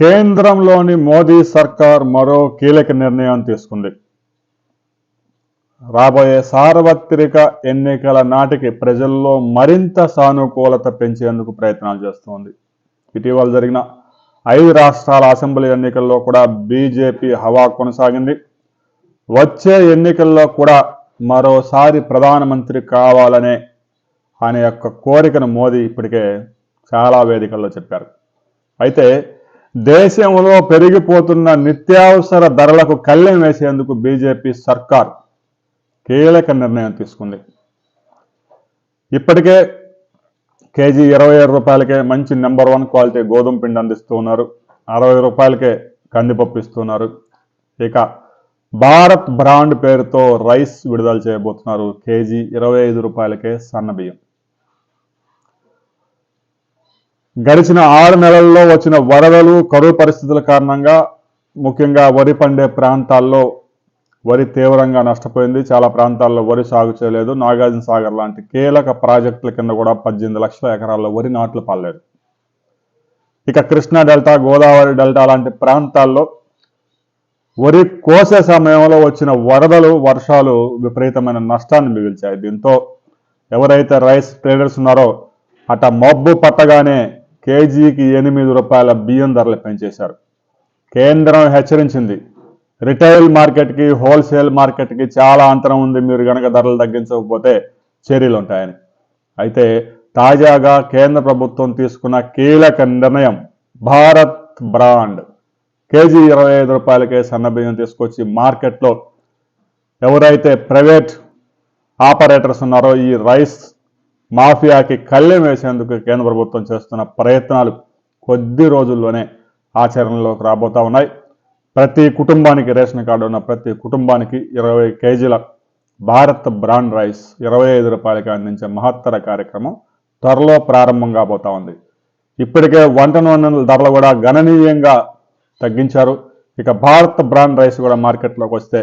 కేంద్రంలోని మోదీ సర్కార్ మరో కీలక నిర్ణయం తీసుకుంది. రాబోయే సార్వత్రిక ఎన్నికల నాటికి ప్రజల్లో మరింత సానుకూలత పెంచేందుకు ప్రయత్నాలు చేస్తోంది. ఇటీవల జరిగిన ఐదు రాష్ట్రాల అసెంబ్లీ ఎన్నికల్లో కూడా బీజేపీ హవా కొనసాగింది. వచ్చే ఎన్నికల్లో కూడా మరోసారి ప్రధానమంత్రి కావాలనే అనే యొక్క కోరికను మోదీ ఇప్పటికే చాలా వేదికల్లో చెప్పారు. అయితే దేశంలో పెరిగిపోతున్న నిత్యావసర ధరలకు కళ్ళెం వేసేందుకు బీజేపీ సర్కార్ కీలక నిర్ణయం తీసుకుంది. ఇప్పటికే కేజీ ఇరవై ఏడు రూపాయలకే మంచి నెంబర్ వన్ క్వాలిటీ గోధుమ పిండి అందిస్తూ ఉన్నారు. అరవై రూపాయలకే కందిపప్పు ఇస్తున్నారు ఇక భారత్ బ్రాండ్ పేరుతో రైస్ విడుదల చేయబోతున్నారు. కేజీ ఇరవై ఐదు రూపాయలకే సన్న బియ్యం గడిచిన ఆరు నెలల్లో వచ్చిన వరదలు కరువు పరిస్థితుల కారణంగా ముఖ్యంగా వరి పండే ప్రాంతాల్లో వరి తీవ్రంగా నష్టపోయింది. చాలా ప్రాంతాల్లో వరి సాగు చేయలేదు. నాగార్జున సాగర్ లాంటి కీలక ప్రాజెక్టుల కింద కూడా పద్దెనిమిది లక్షల ఎకరాల్లో వరి నాట్లు పాలేదు ఇక కృష్ణా డెల్టా గోదావరి డెల్టా లాంటి ప్రాంతాల్లో వరి కోసే సమయంలో వచ్చిన వరదలు వర్షాలు విపరీతమైన నష్టాన్ని మిగిల్చాయి. దీంతో ఎవరైతే రైస్ ట్రేడర్స్ ఉన్నారో అట మబ్బు పట్టగానే కేజీకి ఎనిమిది రూపాయల బియ్యం ధరలు పెంచేశారు. కేంద్రం హెచ్చరించింది. రిటైల్ మార్కెట్కి హోల్సేల్ మార్కెట్కి చాలా అంతరం ఉంది. మీరు గనక ధరలు తగ్గించకపోతే చర్యలు ఉంటాయని. అయితే తాజాగా కేంద్ర ప్రభుత్వం తీసుకున్న కీలక నిర్ణయం భారత్ బ్రాండ్. కేజీ ఇరవై ఐదు రూపాయలకే సన్న బియ్యం తీసుకొచ్చి మార్కెట్లో ఎవరైతే ప్రైవేట్ ఆపరేటర్స్ ఉన్నారో ఈ రైస్ మాఫియాకి కళ్ళెం వేసేందుకు కేంద్ర ప్రభుత్వం చేస్తున్న ప్రయత్నాలు కొద్ది రోజుల్లోనే ఆచరణలోకి రాబోతా ఉన్నాయి. ప్రతి కుటుంబానికి రేషన్ కార్డు ఉన్న ప్రతి కుటుంబానికి ఇరవై కేజీల భారత్ బ్రాండ్ రైస్ ఇరవై ఐదు రూపాయలకి అందించే మహత్తర కార్యక్రమం త్వరలో ప్రారంభం కాబోతా ఉంది. ఇప్పటికే వంట నూనెల ధరలు కూడా గణనీయంగా తగ్గించారు. ఇక భారత్ బ్రాండ్ రైస్ కూడా మార్కెట్లోకి వస్తే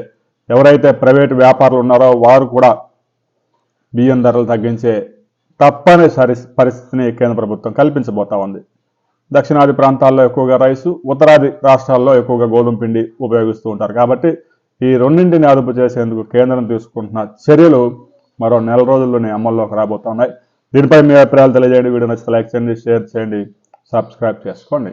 ఎవరైతే ప్రైవేటు వ్యాపారులు ఉన్నారో వారు కూడా బియ్యం ధరలు తగ్గించే తప్పనిసరి పరిస్థితిని కేంద్ర ప్రభుత్వం కల్పించబోతా ఉంది. దక్షిణాది ప్రాంతాల్లో ఎక్కువగా రైసు ఉత్తరాది రాష్ట్రాల్లో ఎక్కువగా గోధుమ పిండి ఉపయోగిస్తూ ఉంటారు. కాబట్టి ఈ రెండింటిని అదుపు చేసేందుకు కేంద్రం తీసుకుంటున్న చర్యలు మరో నెల రోజుల్లోనే అమల్లోకి రాబోతున్నాయి. దీనిపై మీ అభిప్రాయాలు తెలియజేయండి. వీడియో నచ్చితే లైక్ చేయండి షేర్ చేయండి సబ్స్క్రైబ్ చేసుకోండి.